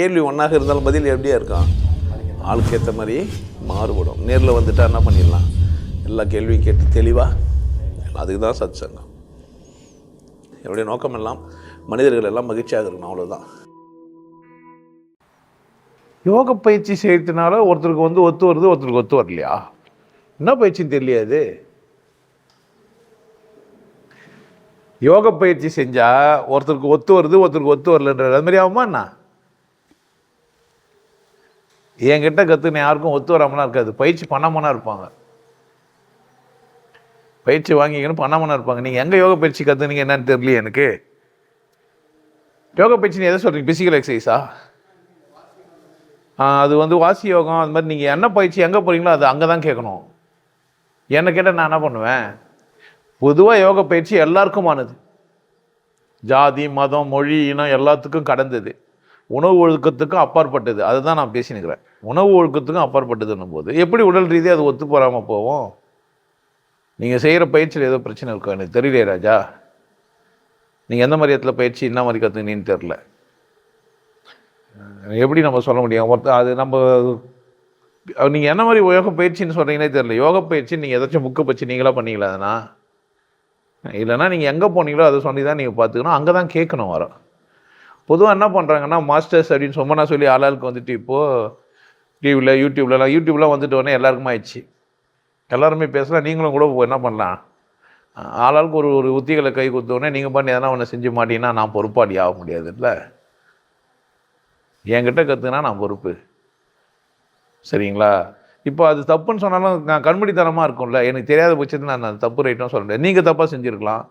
கேள்வி ஒன்றாக இருந்தாலும் பதில் எப்படியா இருக்கும்? ஆளுக்கு ஏற்ற மாதிரி மாறுபடும். நேரில் வந்துட்டா என்ன பண்ணிடலாம்? எல்லா கேள்வியும் கேட்டு தெளிவாக அதுக்கு தான் சத் சங்கம் என்னுடைய நோக்கம் எல்லாம் மனிதர்கள் எல்லாம் மகிழ்ச்சியாக இருக்கணும் அவ்வளோதான் யோக பயிற்சி செய்யறதுனால ஒருத்தருக்கு வந்து ஒத்து வருது ஒருத்தருக்கு ஒத்து வரலையா? என்ன பயிற்சின்னு தெரியாது யோக பயிற்சி செஞ்சால் ஒருத்தருக்கு ஒத்து வருது ஒருத்தருக்கு ஒத்து வரலன்றது அது மாதிரி ஆகுமா என்ன? என்கிட்ட கற்றுன யாருக்கும் ஒத்து வராமலாம் இருக்காது. பயிற்சி பண்ணாமனா இருப்பாங்க. பயிற்சி வாங்கிக்கணும் பண்ணாமனா இருப்பாங்க. நீங்கள் எங்கே யோக பயிற்சி கற்றுனீங்க என்னன்னு தெரியலையே எனக்கு. யோக பயிற்சி எதை சொல்கிறீங்க ஃபிசிக்கல் எக்ஸசைஸா அது வந்து வாசி யோகம் அது மாதிரி நீங்கள் என்ன பயிற்சி எங்கே போகிறீங்களோ அது அங்கே தான் கேட்கணும். என்ன கேட்டால் நான் என்ன பண்ணுவேன்? பொதுவாக யோக பயிற்சி எல்லாருக்குமானது. ஜாதி மதம் மொழி இனம் எல்லாத்துக்கும் கடந்தது. உணவு ஒழுக்கத்துக்கும் அப்பாற்பட்டது. அதை தான் நான் பேசினுக்கிறேன். உணவு ஒழுக்கத்துக்கும் அப்பாற்பட்டதுன்னும் போது எப்படி உடல் ரீதியாக அது ஒத்து போகாமல் போவோம் நீங்கள் செய்கிற பயிற்சியில் ஏதோ பிரச்சனை இருக்கா? எனக்கு தெரியலையே ராஜா. நீங்கள் எந்த மாதிரி இடத்துல பயிற்சி என்ன மாதிரி கற்றுக்கினீன்னு தெரில எப்படி நம்ம சொல்ல முடியும்? ஒருத்த அது நம்ம நீங்கள் என்ன மாதிரி யோக பயிற்சின்னு சொல்கிறீங்கன்னே தெரில யோக பயிற்சி நீங்கள் ஏதாச்சும் புக்கை பச்சு நீங்களாக பண்ணீங்களா அதனால் இல்லைன்னா நீங்கள் எங்கே போனீங்களோ அதை சொல்லி தான் நீங்கள் பார்த்துக்கணும். அங்கே தான் கேட்கணும் வரோம். பொதுவாக என்ன பண்ணுறாங்கன்னா மாஸ்டர்ஸ் அப்படின்னு சும்மா சொல்லி ஆளாளுக்கு வந்துட்டு இப்போது டிவியில் யூடியூப்லலாம் யூடியூப்லாம் வந்துட்டு உடனே எல்லாருக்கும் ஆயிடுச்சு. எல்லாருமே பேசலாம் நீங்களும் கூட என்ன பண்ணலாம்? ஆளாளுக்கு ஒரு ஒரு உத்திகளை கை கொடுத்தோடனே நீங்கள் பண்ணி எதனா ஒன்று செஞ்சு மாட்டீங்கன்னா நான் பொறுப்பாடி ஆக முடியாதுல்ல. என்கிட்ட கற்றுனா நான் பொறுப்பு. சரிங்களா? இப்போ அது தப்புன்னு சொன்னாலும் நான் கண்மூடித்தனமாக இருக்கும்ல. எனக்கு தெரியாத பட்சத்தில் நான் அந்த தப்பு ரைட்டும் சொல்ல முடியாது. நீங்கள் தப்பாக செஞ்சுருக்கலாம்.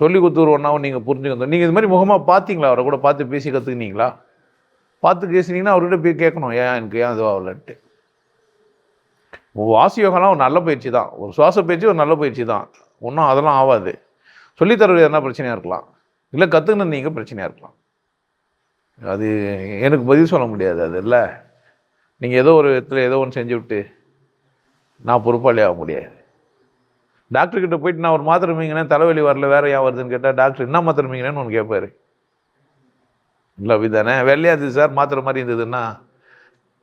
சொல்லி கொடுத்துரு ஒன்றாவும் நீங்கள் புரிஞ்சுக்கணும் நீங்கள் இது மாதிரி முகமாக பார்த்தீங்களா அவரை கூட பார்த்து பேசி கற்றுக்குனீங்களா பார்த்து பேசுனீங்கன்னா அவர்கிட்ட போய் கேட்கணும் ஏன் எனக்கு ஏன் இதுவாகலன்ட்டு வாசி யோகாலாம் ஒரு நல்ல பயிற்சி தான். ஒரு சுவாச பயிற்சி ஒரு நல்ல பயிற்சி தான். ஒன்றும் அதெல்லாம் ஆகாது சொல்லித்தரது என்ன பிரச்சனையாக இருக்கலாம். இல்லை கற்றுக்கணும் நீங்கள் பிரச்சனையாக இருக்கலாம். அது எனக்கு பதில் சொல்ல முடியாது அது இல்லை. நீங்கள் ஏதோ ஒரு விதத்தில் ஏதோ ஒன்று செஞ்சு விட்டு நான் பொறுப்பாளி ஆக முடியாது. டாக்டர்கிட்ட போயிட்டு நான் ஒரு மாத்திரை மீங்கினேன் தலைவலி வரல வேற ஏன் வருதுன்னு கேட்டால் டாக்டர் என்ன மாத்திரை மீங்கினேன்னு ஒன்று கேட்பாரு இல்லை அப்படிதானே வெள்ளையா இருந்தது சார் மாத்திரை மாதிரி இருந்ததுன்னா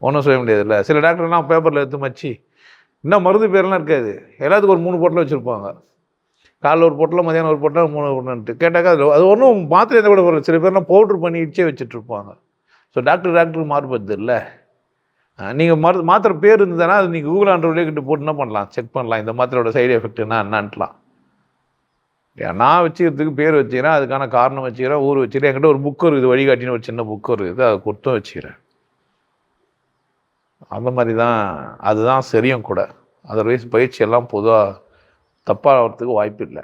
ஒன்றும் சொல்ல முடியாதுல்ல. சில டாக்டர்லாம் பேப்பரில் எடுத்து மச்சி இன்னும் மருந்து பேர்லாம் இருக்காது. எல்லாத்துக்கும் ஒரு மூணு பொட்டில் வச்சுருப்பாங்க. காலைல ஒரு பொட்டில் மதியானம் ஒரு பொட்டில் மூணு பொட்டலம்ட்டு கேட்டாக்கா அது அது ஒன்றும் மாத்திரை எந்த கூட சில பேர்லாம் பவுட்ரு பண்ணி இடிச்சே வச்சுட்ருப்பாங்க ஸோ டாக்டர் டாக்டர் மாறுபடுது இல்லை. நீங்கள் மரு மாத்திரை பேர் இருந்ததுன்னா அது நீங்கள் கூகுள் ஆண்ட்ராய்டே கிட்ட போட்டு என்ன பண்ணலாம்? செக் பண்ணலாம். இந்த மாத்திரையோட சைடு எஃபெக்ட் என்ன என்னன்ட்டுலாம். நான் வச்சுக்கிறதுக்கு பேர் வச்சுக்கிறேன் அதுக்கான காரணம் வச்சுக்கிறேன் ஊர் வச்சுக்கிறேன். என்கிட்ட ஒரு புக்கு இருக்குது வழிகாட்டின்னு ஒரு சின்ன புக்கு இருக்குது. அதை கொடுத்தும் வச்சுக்கிறேன். அந்த மாதிரி தான் அதுதான் சரியும் கூட. அதர்வைஸ் பயிற்சி எல்லாம் பொதுவாக தப்பாகிறதுக்கு வாய்ப்பு இல்லை.